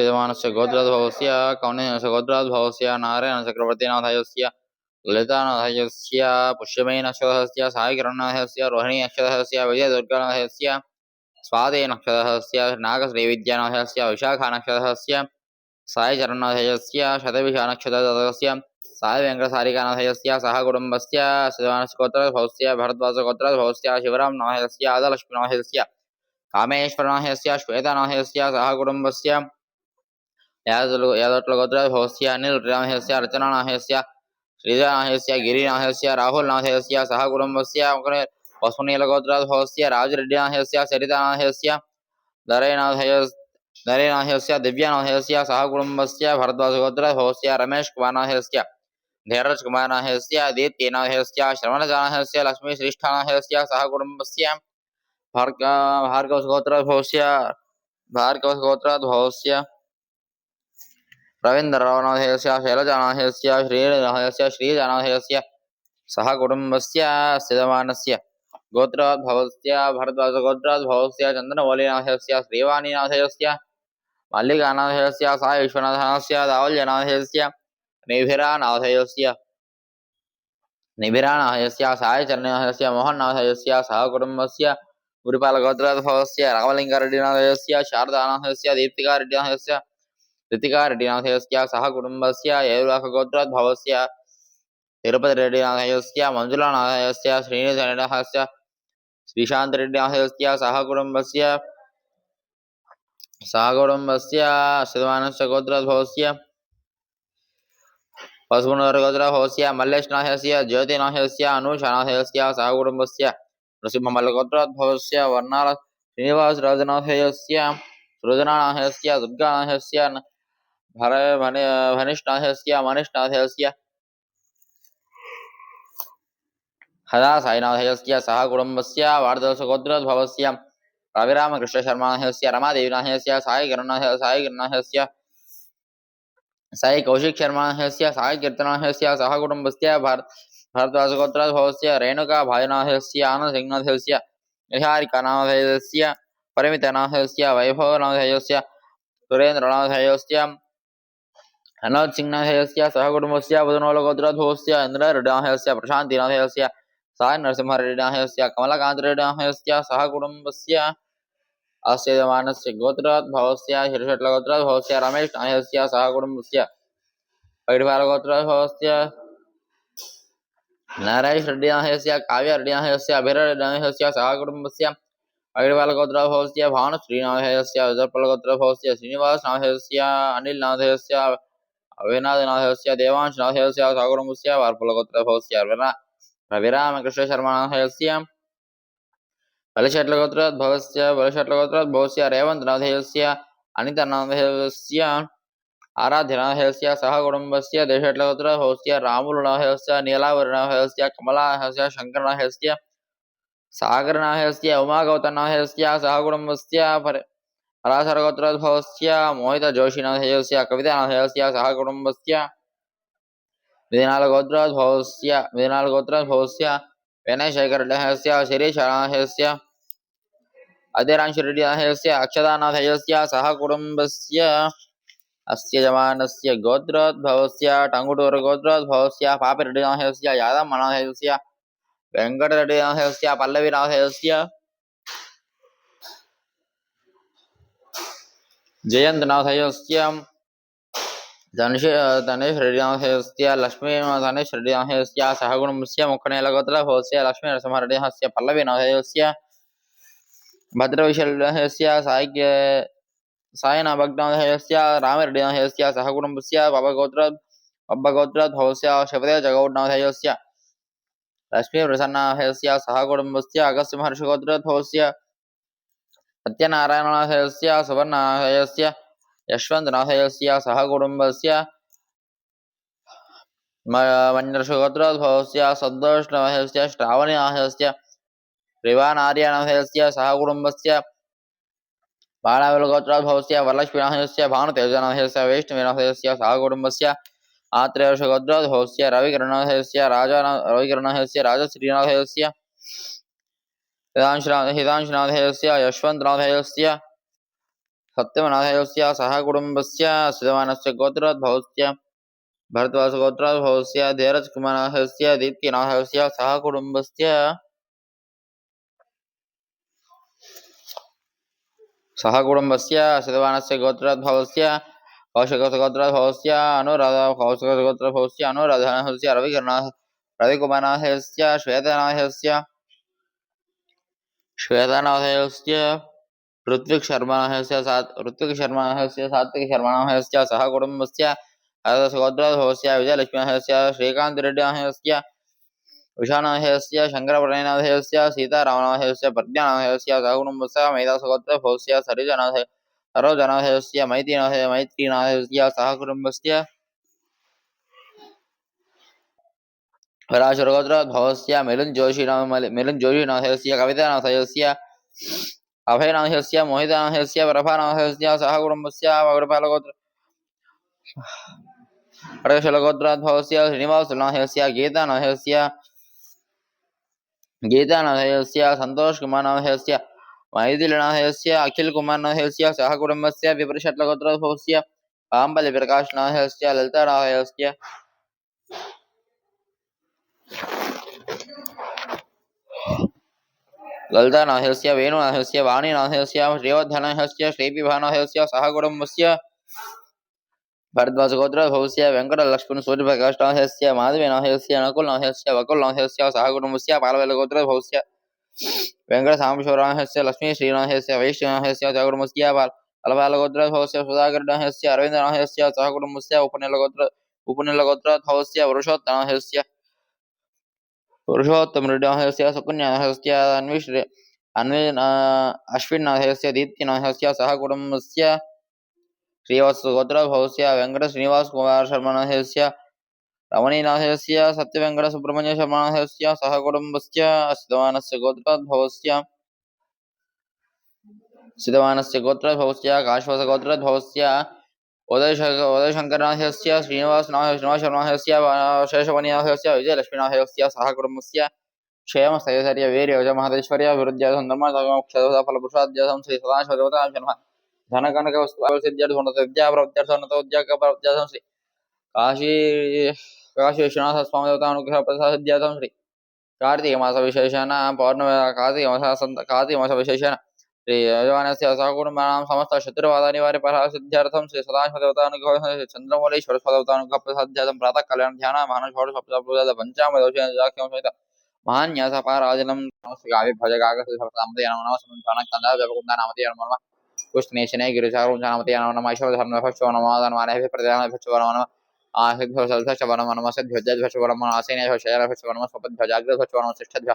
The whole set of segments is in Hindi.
यजमानस्य गोत्रोद्भवस्य कौण्डिन्यस्य गोत्रोद्भवस्य नारायणचक्रवर्तीनाथस्य ललितानाथस्य पुष्यमेनक्षत्रस्य सायकिरणनाथस्य रोहिणी नक्षत्रस्य विजयदुर्गानाथस्य स्वादे नक्षत्रस्य नागश्रीविद्यानाथस्य विशाखानक्षत्रस्य सायचरणनाथस्य शतभिषानक्षत्रस्य सायवेङ्कटसारिकानाथस्य सह कुटुम्बस्य श्रीमानस्कोत्रभवस्य भरद्वाजगोत्रभवस्य शिवरामनाथस्य आदलक्ष्मीनाथस्य कामेश्वरनाथस्य श्वेतनाथस्य सह कुटुम्बस्य यादट्लगोत्रभवस्य अनिलनाथस्य अर्चनानाथस्य श्रीजनाथस्य गिरिनाथस्य राहुलनाथस्य सह कुटुम्बस्य वसुनीलगोत्रभवस्य राजरेड्डिनाथस्य सरितानाथस्य दरैनाथय नरेनाथस्य दिव्यानाथस्य सह कुटुम्बस्य भरद्वाजगोत्रभवस्य रमेशकुमारनाथस्य धीरजकुमारनाथस्य दीप्तिनाथस्य श्रवणजानाथस्य लक्ष्मीश्रेष्ठानाथस्य सह कुटुम्बस्य भार्ग भार्गवगोत्रभवस्य भार्गवगोत्रभवस्य रवीन्द्ररावनाथस्य शैलजानाथस्य श्रीनाथस्य श्रीजानाथस्य सह कुटुम्बस्य स्थितमानस्य गोत्रोद्भवस्य, भरद्वाजगोत्रोद्भवस्य, चन्द्रमौलिनाथस्य, श्रीवाणीनाथस्य, मल्लिकानाथस्य, सा विश्वनाथस्य दावल्यनाथस्य निभिरानाथस्य निभिरानाथस्य सायचरणनाथस्य मोहननाथस्य सह कुटुम्बस्य, गुरुपालगोत्रोद्भवस्य रामलिङ्गारेड्डिनाथस्य शारदानाथस्य, दीप्तिकारेड्डिनाथस्य ऋतिकारेड्डिनाथस्य सह कुटुम्बस्य येरुलाखगोत्रोद्भवस्य तिरुपतिरेड्डिनाथस्य मञ्जुलानाथस्य श्रीनिधनाथस्य श्रीशान्तरेड्डिनाथस्य सह कुटुम्बस्य सह कुटुम्बस्य, श्रीमानस्य गोत्रोद्भवस्य पशुपुनर्गोत्रभवस्य मल्लेशनाथस्य ज्योतिनाथस्य अनुषानाथस्य सह कुटुम्बस्य, नृसिंहमल्लगोत्रोद्भवस्य, वर्णाल श्रीनिवासराजनाथस्य सृजनानाथस्य दुर्गानाथस्य भर सह रविरामकृष्णशर्मानाथस्य रमादेवीनाथस्य साई सह कुटुम्बस्य, भर भरद्वाजगोत्रोद्भवस्य रेणुकाभायनाथस्य आनन्दसिंहनाथस्य निहारिकानाथस्य परिमितनाथस्य वैभवनाथस्य सुरेन्द्रनाथस्य हनोत्सिंहनाथस्य सह कुटुम्बस्य बुधनोलगोत्रोद्भवस्य इन्द्ररेड्डिनाथस्य प्रशान्तिनाथस्य साय नरसिंहरेड्डिनाथस्य कमलकान्तरेड्डिनाथस्य सह कुटुम्बस्य अस्य यजमानस्य गोत्रोद्भवस्य शिरषट्लगोत्रोद्भवस्य रमेशनाथस्य सह कुटुम्बस्य पैडिपालगोत्रोद्भवस्य नरेशरेड्डिनाथस्य काव्यरेड्डिनाथस्य अभिररेड्डिनाथस्य सह कुटुम्बस्य पैडिपालगोत्रोद्भवस्य भानुश्रीनाथस्य विदर्पलगोत्रोद्भवस्य श्रीनिवासनाथस्य अनिलनाथस्य अभिनाथनाथस्य देवांशनाथस्य सह कुटुम्बस्य वार्पलगोत्रोद्भवस्य रविरामकृष्णशर्मानाथस्य बलिषट्लगोत्रोद्भवस्य बलिषट्लगोत्रोद्भवस्य रेवन्तनाथस्य अनितनाथस्य आराध्यनाथस्य सह कुटुम्बस्य देशट्लगोत्रोद्भवस्य रामुलनाथस्य नीलावरनाथस्य कमलानाथस्य शङ्करनाथस्य सागरनाथस्य उमागौतनाथस्य सह कुटुम्बस्य पराशरगोत्रोद्भवस्य मोहितजोशिनाथस्य कवितानाथस्य सह कुटुम्बस्य विधिनालगोत्रोद्भवस्य विधिनालगोत्रोद्भवस्य विनयशेखरनाथस्य शिरीशनाथस्य अदिरांशरेड्डिनाथस्य अक्षतानाथस्य सह कुटुम्बस्य अस्य जमानस्य गोत्रोद्भवस्य टङ्गुटूरुगोत्रोद्भवस्य पापिरेड्डिनाथस्य यादम्मनाथस्य वेङ्कटरेड्डिनाथस्य जयन्तनाथस्य धनुष धनेश्वरेड्डिनाथस्य लक्ष्मी धनेश्वरेड्डिनाथस्य सह कुटुम्बस्य मुक्कनेलगोत्रोद्भवस्य लक्ष्मीनरसिंहरेड्डिनाथस्य पल्लवीनाथस्य भद्रविशलस्य साय्य सायनभग्नाथस्य रामरेड्डिनाथस्य सह कुटुम्बस्य पबगोत्र पब्बगोत्रोद्भवस्य शिवदेवजगौडनाथस्य लक्ष्मीप्रसन्नाथस्य सह कुटुम्बस्य अगस्त्यमहर्षिगोत्रोद्भवस्य सत्यनारायणनाथस्य सुवर्णनाथस्य यशवन्तनाथस्य सह कुटुम्बस्य मन्यर्षगोत्रोद्भवस्य सन्तोषनाथस्य श्रावणीनाथस्य रिवानार्यनाथस्य सह कुटुम्बस्य बालाविलगोत्रोद्भवस्य वरलक्ष्मीनाथस्य भानुतेजनाथस्य वैष्णवीनाथस्य सह कुटुम्बस्य आत्रेयर्षगोत्रोद्भवस्य रविकरणाथस्य राजा रविकरणाथस्य राजश्रीनाथस्य हितांशुनाथ हितांशुनाथस्य यशवन्तनाथस्य सत्यवनाथस्य सह कुटुम्बस्य श्रीमानस्य गोत्रोद्भवस्य भरद्वाजगोत्रोद्भवस्य धीरजकुमारनाथस्य दीप्तिनाथस्य सह कुटुम्बस्य सह कुटुम्बस्य श्रीवानस्य गोत्रोद्भवस्य कौशिकगोत्रोद्भवस्य अनुराधा कौशिकगोत्रोद्भवस्य अनुराधनाथस्य रविकरणाथ रविकुमारनाथस्य श्वेतनाथस्य श्वेतनाथस्य ऋत्विक शर्मानाथस्य सात् ऋत्विक शर्मानाथस्य सात्विक शर्मानाथस्य सह कुटुम्बस्य गोत्रोद्भवस्य विजयलक्ष्मीनाथस्य श्रीकान्तरेड्डिनाथस्य उषानाथस्य शङ्करप्रणयनाथस्य सीतारामनाथस्य प्रज्ञानाथस्य सहकुटुम्बस्य मेधासगोत्रभवस्य सरिजनाथ सरोजनाथस्य मैत्रीनाथ मैत्रीनाथस्य सहकुटुम्बस्य पराशुरगोत्रोद्भवस्य मिलुन् जोशिना मिलुन् जोशिनाथस्य कवितानाथस्य अभयनाथस्य मोहितनाथस्य प्रभानाथस्य सहकुटुम्बस्य अडकशलगोत्रोद्भवस्य श्रीनिवासनाथस्य गीतानाथस्य गीतानाथस्य सन्तोषकुमारनाथस्य मैथिलीनाथस्य अखिलकुमारनाथस्य सहकुटुम्बस्य आम्बलिप्रकाशनाथस्य ललितानाथस्य ललितानाथस्य वेणुनाथस्य वाणीनाथस्य श्रीवर्धनाथस्य श्रीपिभानाथस्य सहकुटुम्बस्य भरद्वाजगोत्रोद्भवस्य वेङ्कटलक्ष्मण सूर्यप्रकाशनाथस्य माधवीनाथस्य नकुलनाथस्य वकुलनाथस्य सहकुटुम्बस्य पालवेलगोत्रोद्भवस्य वेङ्कटसांबशिवनाथस्य लक्ष्मीश्रीनाथस्य वैष्णवनाथस्य सहकुटुम्बस्य अलपालगोत्रोद्भवस्य सुधाकरनाथस्य अरविन्दनाथस्य सहकुटुम्बस्य उपनीलगोत्र उपनीलगोत्रोद्भवस्य वरुषोत्तनाथस्य पुरुषोत्तमरेड्डिनाथस्य सुकन्यानाथस्य अन्विश्रे अन्वे अश्विन्नाथस्य दीप्तिनाथस्य सहकुटुम्बस्य श्रीवत्सगोत्रभवस्य वेङ्कटश्रीनिवासकुमारशर्मनाथस्य रमणीनाथस्य सत्यवेङ्कटसुब्रह्मण्यशर्मनाथस्य सहकुटुम्बस्य सिद्धवानस्य गोत्रोद्भवस्य सिद्धवानस्य गोत्रोद्भवस्य काश्वसगोत्रोद्भवस्य उदयशङ्करनाथस्य श्रीनिवासनाथ श्रीनिवासशर्मनाथस्य शेषवनिनाथस्य विजयलक्ष्मीनाथस्य सहकुटुम्बस्य क्षेमस्थैर्य वीर्यज महदेश्वर्यभिवृद्ध्यसन्धर्मक्षफलपुरुषाद्यसं श्री सदाशिवदेवतां जन्म धनकनकवस्तुसिद्ध्यर्थोन्नतोद्यागप्रवद्यासं श्री काशी काशी विश्वनाथ स्वामी देवतानुग्रह प्रसाद्यासं श्री कार्तिक मास विशेषण पौर्णमी कार्तिक मास कार्तिक मास विशेषण श्री यजमानस्य सहकुटुम्बानां समस्त शत्रुवादनिवार्य सिद्ध्यर्थं श्री सदाशिवदेवतानुग्रह चन्द्रमौलीश्वर स्वदेवतानुग्रह प्रसाद्यातं प्रातः कल्याण ध्यान महानुषोडशपूजा पञ्चामदोषेण जाख्यं सहित महान्यासपाराजनं नमस्ते, गावे भजगागस्य सर्वसामते नमः समन्तानकन्दा व्यवकुन्दा नामते नमः कुष्णेशने गिरिचारुं नामते नमः ईश्वरधर्मभक्षो नमः धर्मानेभ्यः प्रतिदानभक्षो नमः आसिद्भ्यः नमः नमः सिद्ध्यज्यभ्यश्चो नमः आसेनेभ्यः नमः स्वपद्भ्यजाग्रभक्षो नमः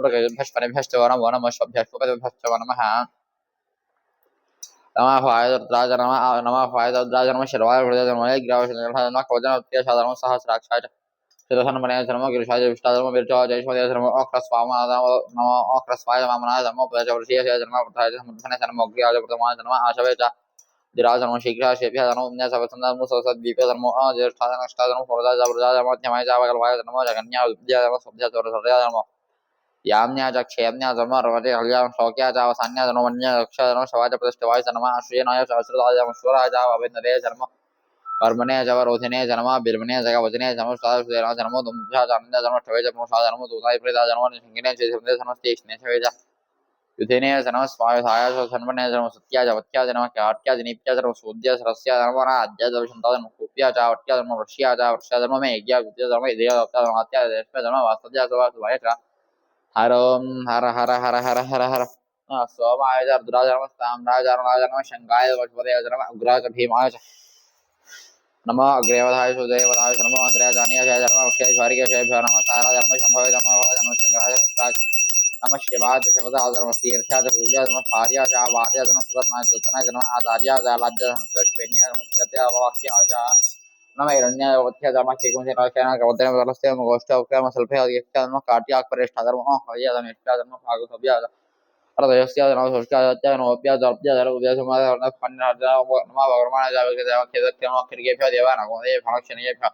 वरम नमः वरम नमः नमः वरम नमः नमः वरम नमः नमः नमः नमः नमः नमः नमः नमः शिरवाय हृदय नमः ग्रावशनमः नमः कवचन उत्याशा नमः सहस्राक्षाय शिरधनमनय धर्म गिरिशाय विष्टाधर्म बिरचा जयश्वदय धर्म अक्रस्वामा नमः अक्रस्वाय वामनाय धर्म प्रजवर्षीय धर्म प्रथाय समर्थन धर्म अग्र्याय प्रथमाय धर्म आशवे च दिराज धर्म शीघ्र शेभ्य धर्म उन्नय सवसंद धर्म सवसद्वीप धर्म अज्येष्ठा धर्म अष्टा धर्म पुरदा जबरदा धर्म मध्यमाय जावगलवाय धर्म जगन्या विद्या धर्म सभ्य धर्म याम्या च क्षेम्या धर्म रवते हल्या शौक्या च अवसान्या धर्म वन्य रक्षा धर्म शवाच प्रतिष्ठवाय धर्म अश्वनाय सहस्रदाय धर्म स्वराय च अभिनदे धर्म कर्मणे च रोधिने धर्म बिर्मणे जग वचने धर्म साधुदेव धर्म दुम्भ्या च आनंद धर्म ठवे च दूताय प्रेता धर्म सिंगिने च धर्म धर्म स्तेष्णे छवे च युधेने धर्म स्वाय च हर ओम हर हर हर हर हर। हर सोमाय भीमाय नमो। अग्रेवधाय सुदेवधाय नमो जय भव नम सुतना जन्म ನಮಗಿರಣ್ಯವ್ಯಧಮಕ್ಕಿಗುಂಸಿನವಶ್ಯನಗವದ್ರಮದಲಸ್ಯಮಗೋಷ್ಠವಕ್ಯಮಸಲ್ಪೇಯದ್ಯಕ್ಷ ಕಾಟ್ಯಾಕ್ಪರಿಷ್ಠಧರ್ಮೋ ಹವ್ಯಧಮಿಷ್ಠಧರ್ಮ ಭಾಗಸವ್ಯಾದ ್ಯೋ ದೇವಾನಗೋದೇಭ್ಯ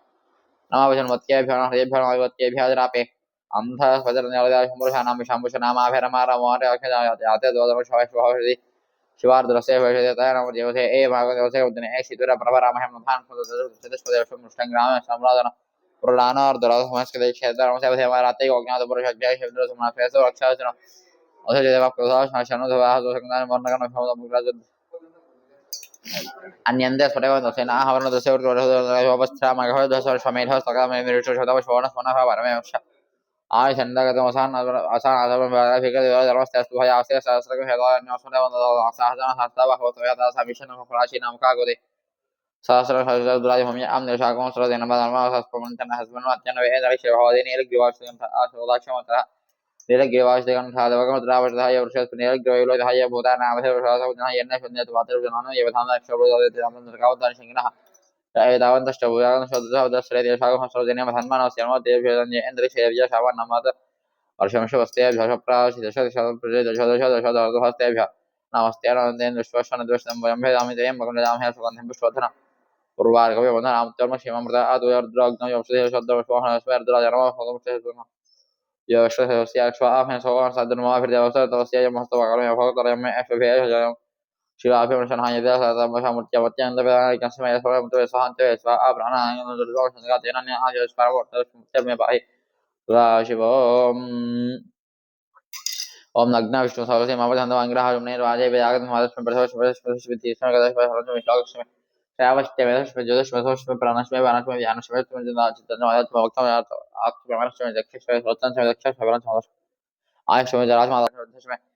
ನಮಭನ್ಮತ್ಯೇಭ್ಯೋ ಹೃದಯಭ್ಯೇಭ್ಯಾದಿರಾಪೆ ಅಂಧ ಸ್ವಜರ ನಿಲದ ಶಂಭುಷ ನಾಮ ಶಾಂಭುಷ ನಾಮಾಭಿರಮಾರ ಮೋಹರ ಅಕ್ಷ ಯಾತೆ ದೋದಮ ಶೋಷಿ శివార్ధులసేవశేతైరమజీవసే ఏ భాగవతే ఉద్దిన ఏ శిథిర ప్రభరామహం ప్రధాన సంరాధన పురాణార్ధురాధమస్కృతేక్షేత్రమసేవసేవరాత్రియోజ్ఞాతపురుషజ్ఞాతశివసుమాఫేసవక్షాచన अन्यन्दे स्फुटेवन्तसेनाहवर्णदस्योपस्थामघवधस्वर्षमेधः सकामेमिरिषु शतवशोणस्मनः परमेश ఆయుషందగతమసాన్ అసానవరాభిగదవరమస్తస్భయాస్య సహస్రకం హేదాన్యస్మరే వందదాస సహజన హస్తవహవత యదా సమిషన ప్రాచీనం కాగోదే సహస్ర సహస్ర దురాజమమ్య అం నిషాకం సరదేన బధర్మ సస్పమంతన హస్బన్ అత్యన వేద శివహవదే నీలగ్రీవాశ్రయం ఆశోదాక్షమత నీలగ్రీవాశ్రయం సాధవకం ద్రావషధాయ వృషస్ నీలగ్రీవైలో ధాయ భూతానామధే వృషాసౌజన ఎన్న శున్యత వాతృజనాను యవధాన అక్షరులో దాని శంగిన वेदावन्तश्च भूजागन्तश्चौदागन्तशतसहस्रेन्द्रशागमसौजन्यमधन्मानस्यन्मतेभ्येदञ्जेन्द्रशेभ्यशावान्नमत वर्षंशवस्तेभ्यशप्राशिदशदशदशदशदशदशहस्तेभ्य नमस्तेनन्देन्द्रश्वश्वनद्वष्टं वयं भेदामि तयं सुगन्धिं पुष्पधनं पूर्वार्गवन्दनामुत्तर्मक्षीममृत आदुयर्द्राग्नयोषधेषद्रश्वहनस्वर्द्राजनमः यश्वस्य स्वाहमेन सौवान् साधनमाभिर्देवस्य तवस्य यं हस्तवाकरमेव भगतरमेव एष भेषजम् शिवाभ्यमृषणायदेहसहमृत्यमत्यन्तप्राणायकस्मैस्वरमुत्तरेस्वाहान्तेस्वाप्राणायनोदुर्दोषसङ्गातेनान्याहाजस्परवर्तस्मुत्यमेभाहि शिवोम् ओम नग्न विष्णु सरस्वती मावधंदवांग्रहारुमने राजे वेदागत महादस्म प्रथम प्रथम वितीसम कदश प्रथम श्लोकस्म श्रावस्ते वेदस्म ज्योतिष्म सोष्म प्राणस्म वानस्म व्यानस्म चंद्रमा आत्म वक्तम आत्म प्रमाणस्म दक्षस्म स्वतंत्र दक्षस्म वरन आयुष्म जरास्म आदर्शम